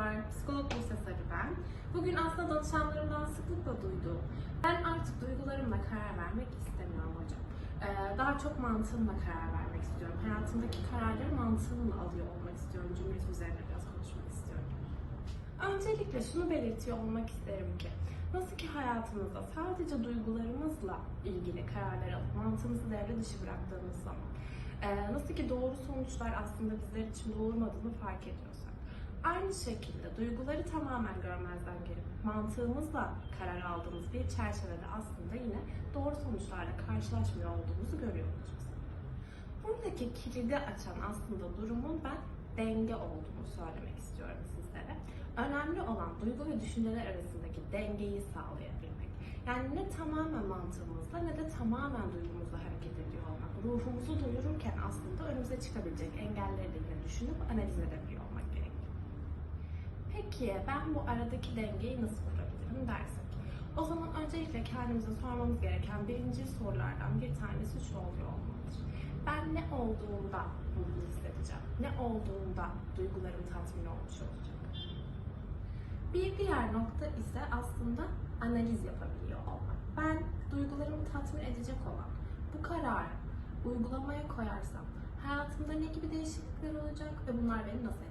Merhabalar, psikolog Buse Sarı ben. Bugün aslında danışanlarımdan sıklıkla duyduğum, ben artık duygularımla karar vermek istemiyorum hocam. Ee, daha çok mantığımla karar vermek istiyorum. Hayatımdaki kararları mantığımla alıyor olmak istiyorum. Cümlesi üzerine biraz konuşmak istiyorum. Öncelikle şunu belirtiyor olmak isterim ki, nasıl ki hayatımızda sadece duygularımızla ilgili kararlar alıp mantığımızı devre dışı bıraktığımız zaman, e, nasıl ki doğru sonuçlar aslında bizler için doğurmadığını fark ediyorsak, aynı şekilde duyguları tamamen görmezden gelip mantığımızla karar aldığımız bir çerçevede aslında yine doğru sonuçlarla karşılaşmıyor olduğumuzu görüyor olacağız. Buradaki kilidi açan aslında durumun ben denge olduğunu söylemek istiyorum sizlere. Önemli olan duygu ve düşünceler arasındaki dengeyi sağlayabilmek. Yani ne tamamen mantığımızla ne de tamamen duygumuzla hareket ediyor olmak. Ruhumuzu doyururken aslında önümüze çıkabilecek engelleri de düşünüp analiz edebiliyor. Peki ben bu aradaki dengeyi nasıl kurabilirim dersek? O zaman öncelikle kendimize sormamız gereken birinci sorulardan bir tanesi şu oluyor olmalıdır. Ben ne olduğunda mutlu hissedeceğim? Ne olduğunda duygularım tatmin olmuş olacak? Bir diğer nokta ise aslında analiz yapabiliyor olmak. Ben duygularımı tatmin edecek olan bu kararı uygulamaya koyarsam hayatımda ne gibi değişiklikler olacak ve bunlar beni nasıl